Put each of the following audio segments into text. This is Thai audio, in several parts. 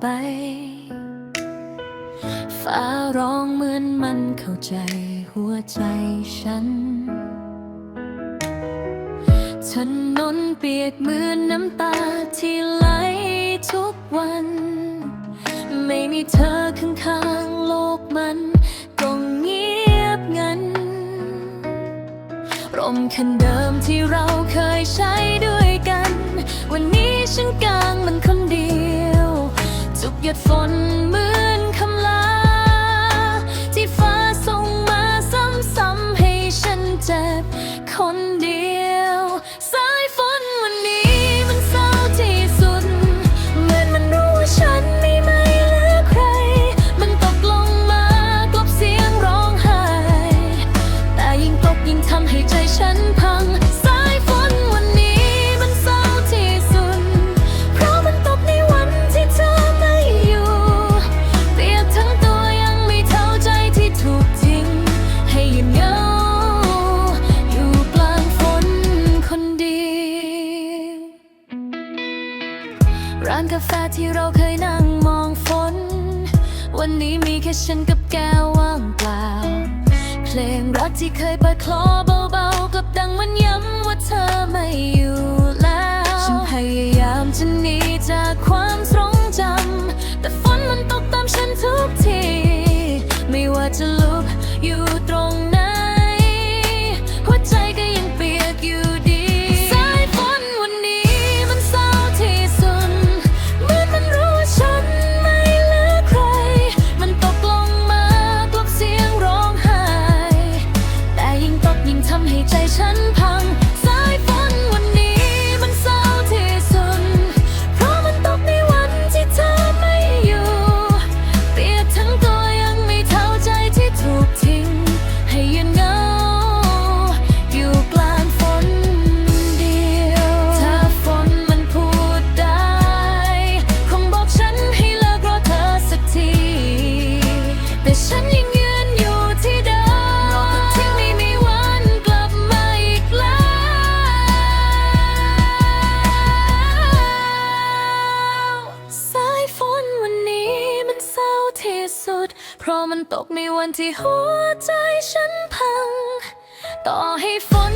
ไป ฟ้าร้องเหมือนมันเข้าใจหัวใจฉัน ถนนเปียกเหมือนน้ำตาที่ไหลทุกวัน ไม่มีเธอข้างๆโลกมันก็เงียบงันร่มคันเดิมที่เราเคยใช้ด้วยกัน วันนี้ฉันกลางมันคนเดียว ทุกหยดฝนเมือานกาแฟที่เราเคยนั่งมองฝน วันนี้มีแค่ฉันกับแก้วว่างเปล่า เพลงรักที่เคยเปิดคลอบ แต่ฉันยังยืนอยู่ที่เดิมที่ไม่มีวันกลับมาอีกแล้ว สายฝนวันนี้มันเศร้าที่สุด เพราะมันตกในวันที่หัวใจฉันพัง ต่อให้ฝน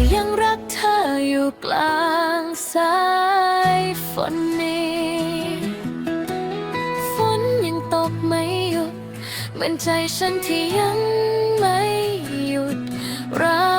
ที่ยังรักเธออยู่กลางสายฝนนี้ ฝนยังตกไม่หยุดเหมือนใจฉันที่ยังไม่หยุดรัก